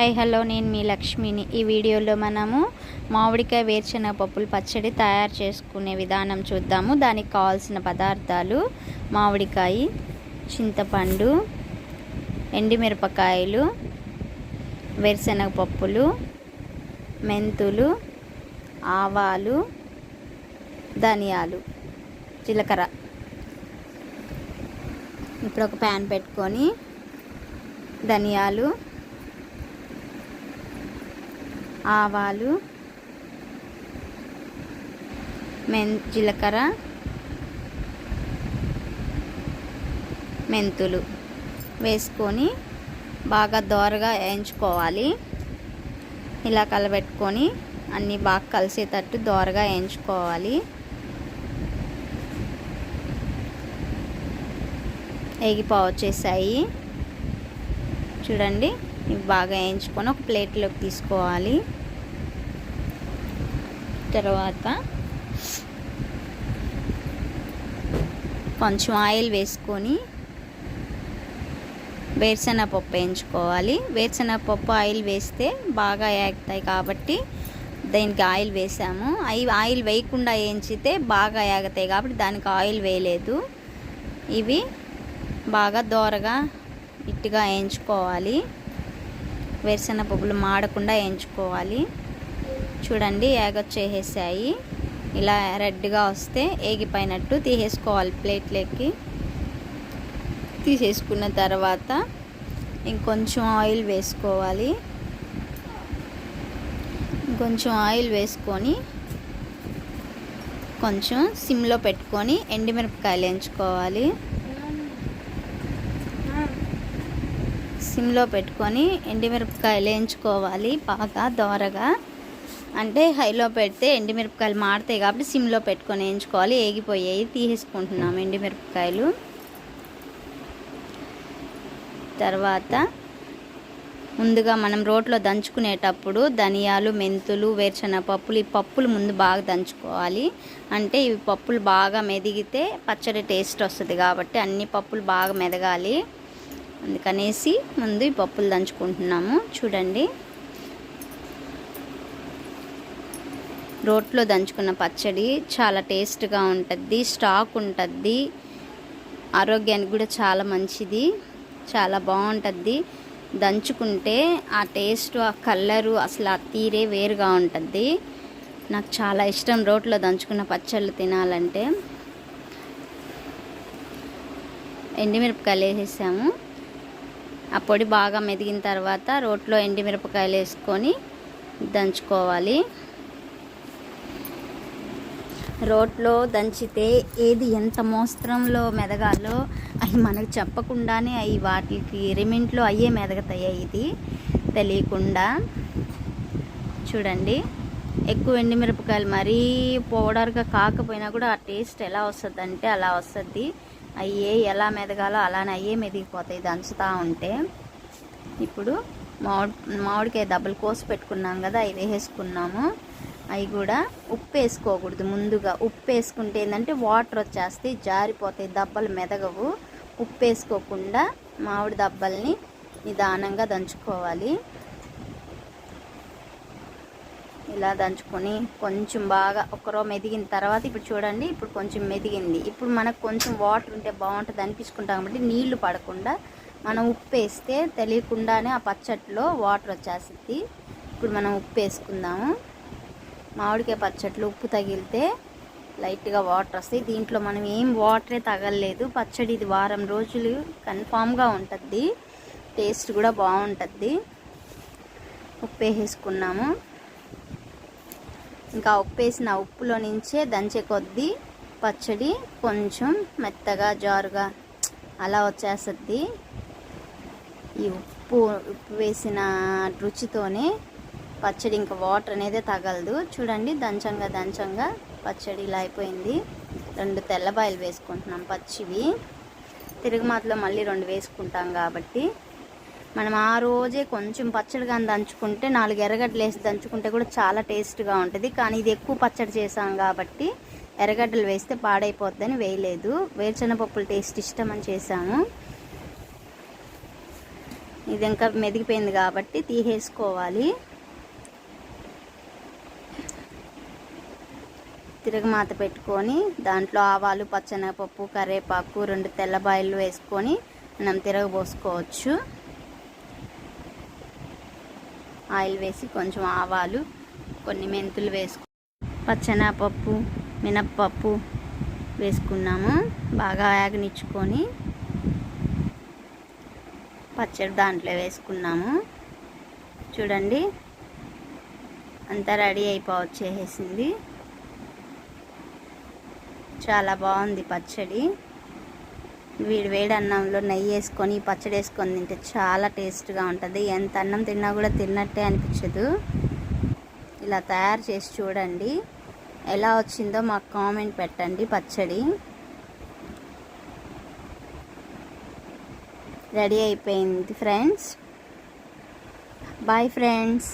Hi hello నేను మీ లక్ష్మిని. ఈ వీడియోలో మనము మామిడికాయ వేరుశనగ పప్పులు పచ్చడి తయారు చేసుకునే విధానం చూద్దాము. దానికి కావాల్సిన పదార్థాలు మామిడికాయ చింతపండు ఎండిమిరపకాయలు వేరుశనగ పప్పులు మెంతులు ఆవాలు ధనియాలు జీలకర్ర. ఇప్పుడు ఒక ప్యాన్ పెట్టుకొని ధనియాలు ఆవాలు మెన్ జీలకర్ర మెంతులు వేసుకొని బాగా దోరగా వేయించుకోవాలి. ఇలా కలబెట్టుకొని అన్నీ బాగా కలిసేటట్టు దోరగా వేయించుకోవాలి. ఎగిపో వచ్చేసాయి. చూడండి ఇవి బాగా వేయించుకొని ఒక ప్లేట్లోకి తీసుకోవాలి. తర్వాత కొంచెం ఆయిల్ వేసుకొని వేరుశనగపప్పు వేయించుకోవాలి. వేరుశనగపప్పు ఆయిల్ వేస్తే బాగా ఏగుతాయి కాబట్టి దీనికి ఆయిల్ వేసాము. అవి ఆయిల్ వేయకుండా వేయించితే బాగా ఏగుతాయి కాబట్టి దానికి ఆయిల్ వేయలేదు. ఇవి బాగా దోరగా ఇట్టుగా వేయించుకోవాలి. వేరుశెనగ పప్పులు మాడకుండా వేయించుకోవాలి. చూడండి ఏగొచ్చేసేసాయి ఇలా రెడ్గా వస్తే ఏగిపోయినట్టు తీసేసుకోవాలి ప్లేట్లోకి. తీసేసుకున్న తర్వాత ఇంకొంచెం ఆయిల్ వేసుకోవాలి. ఇంకొంచెం ఆయిల్ వేసుకొని కొంచెం సిమ్లో పెట్టుకొని ఎండిమిరపకాయలు ఎంచుకోవాలి. సిమ్లో పెట్టుకొని ఎండిమిరపకాయలు వేయించుకోవాలి బాగా దోరగా. అంటే హైలో పెడితే ఎండిమిరపకాయలు మాడతాయి కాబట్టి సిమ్లో పెట్టుకొని వేయించుకోవాలి. ఏగిపోయాయి తీసేసుకుంటున్నాము ఎండిమిరపకాయలు. తర్వాత ముందుగా మనం రోట్లో దంచుకునేటప్పుడు ధనియాలు మెంతులు వేరుశనగ పప్పులు ఈ పప్పులు ముందు బాగా దంచుకోవాలి. అంటే ఇవి పప్పులు బాగా మెదిగితే పచ్చడి టేస్ట్ వస్తుంది కాబట్టి అన్ని పప్పులు బాగా మెదగాలి. అందుకనేసి ముందు ఈ పప్పులు దంచుకుంటున్నాము. చూడండి. రోట్లో దంచుకున్న పచ్చడి చాలా టేస్ట్గా ఉంటుంది స్టాక్ ఉంటుంది ఆరోగ్యానికి కూడా చాలా మంచిది చాలా బాగుంటుంది. దంచుకుంటే ఆ టేస్ట్ ఆ కలరు అసలు ఆ తీరే వేరుగా ఉంటుంది. నాకు చాలా ఇష్టం రోట్లో దంచుకున్న పచ్చళ్ళు తినాలంటే. ఎండిమిరపకాయలు వేసేసాము. ఆ పొడి బాగా మెదిగిన తర్వాత రోట్లో ఎండిమిరపకాయలు వేసుకొని దంచుకోవాలి. రోట్లో దంచితే ఏది ఎంత మోస్త్రంలో మెదగాలో అవి మనకు చెప్పకుండానే అవి వాటికి రిమింట్లో అయ్యే మెదగతాయి ఇది తెలియకుండా. చూడండి ఎక్కువ ఎండిమిరపకాయలు మరీ పౌడర్గా కాకపోయినా కూడా ఆ టేస్ట్ ఎలా వస్తుంది అంటే అలా వస్తుంది. అయ్యే ఎలా మెదగాలో అలానే అయ్యే మెదిగిపోతాయి దంచుతూ ఉంటే. ఇప్పుడు మామిడి మామిడికాయ దెబ్బలు కోసి పెట్టుకున్నాం కదా అవి వేసుకున్నాము. అవి కూడా ఉప్పు వేసుకోకూడదు ముందుగా ఉప్పు వేసుకుంటే ఏంటంటే వాటర్ వచ్చేస్తాయి జారిపోతాయి దెబ్బలు మెదగవు. ఉప్పు వేసుకోకుండా మామిడి దెబ్బల్ని నిదానంగా దంచుకోవాలి. ఇలా దంచుకొని కొంచెం బాగా ఒకరో మెదిగిన తర్వాత ఇప్పుడు చూడండి ఇప్పుడు కొంచెం మెదిగింది. ఇప్పుడు మనకు కొంచెం వాటర్ ఉంటే బాగుంటుంది అనిపించుకుంటాం కాబట్టి నీళ్ళు పడకుండా మనం ఉప్పు వేస్తే తెలియకుండానే ఆ పచ్చట్లో వాటర్ వచ్చేస్తుంది. ఇప్పుడు మనం ఉప్పు వేసుకుందాము మామిడికాయ పచ్చట్లు ఉప్పు తగిలితే లైట్గా వాటర్ వస్తాయి. దీంట్లో మనం ఏం వాటరే తగలలేదు. పచ్చడి ఇది వారం రోజులు కన్ఫామ్గా ఉంటుంది టేస్ట్ కూడా బాగుంటుంది ఉప్పు వేసేసుకున్నాము ఇంకా ఉప్పు వేసిన ఉప్పులో నుంచే దంచే కొద్దీ పచ్చడి కొంచెం మెత్తగా జారుగా అలా వచ్చేస్తుంది. ఈ ఉప్పు ఉప్పు వేసిన రుచితోనే పచ్చడి ఇంకా వాటర్ అనేది తగలదు. చూడండి దంచంగా దంచంగా పచ్చడి ఇలా అయిపోయింది. రెండు తెల్లబాయలు వేసుకుంటున్నాం పచ్చివి. తిరుగుమాతలో మళ్ళీ రెండు వేసుకుంటాం కాబట్టి. మనం ఆ రోజే కొంచెం పచ్చడి కానీ దంచుకుంటే నాలుగు ఎర్రగడ్డలు వేసి దంచుకుంటే కూడా చాలా టేస్ట్గా ఉంటుంది. కానీ ఇది ఎక్కువ పచ్చడి చేసాం కాబట్టి ఎర్రగడ్డలు వేస్తే పాడైపోద్దని వేయలేదు. వేరుశనగపప్పులు టేస్ట్ ఇష్టమని చేసాము ఇది ఇంకా మెదిగిపోయింది కాబట్టి తీసేసుకోవాలి. తిరగమాత పెట్టుకొని దాంట్లో ఆవాలు పచ్చనగపప్పు కరివేపాకు రెండు తెల్లబాయిలు వేసుకొని మనం తిరగబోసుకోవచ్చు ఆయిల్ వేసి కొంచెం ఆవాలు కొన్ని మెంతులు వేసుకు పచ్చనగపప్పు మినప్పప్పు వేసుకున్నాము. బాగా యాగనిచ్చుకొని పచ్చడి దాంట్లో వేసుకున్నాము. చూడండి అంతా రెడీ అయిపోవచ్చేసింది. చాలా బాగుంది పచ్చడి. వీడి వేడి అన్నంలో నెయ్యి వేసుకొని పచ్చడి వేసుకొని తింటే చాలా టేస్ట్గా ఉంటుంది. ఎంత అన్నం తిన్నా కూడా తిన్నట్టే అనిపించదు. ఇలా తయారు చేసి చూడండి. ఎలా వచ్చిందో మాకు కామెంట్ పెట్టండి పచ్చడి. రెడీ అయిపోయింది ఫ్రెండ్స్. Bye friends.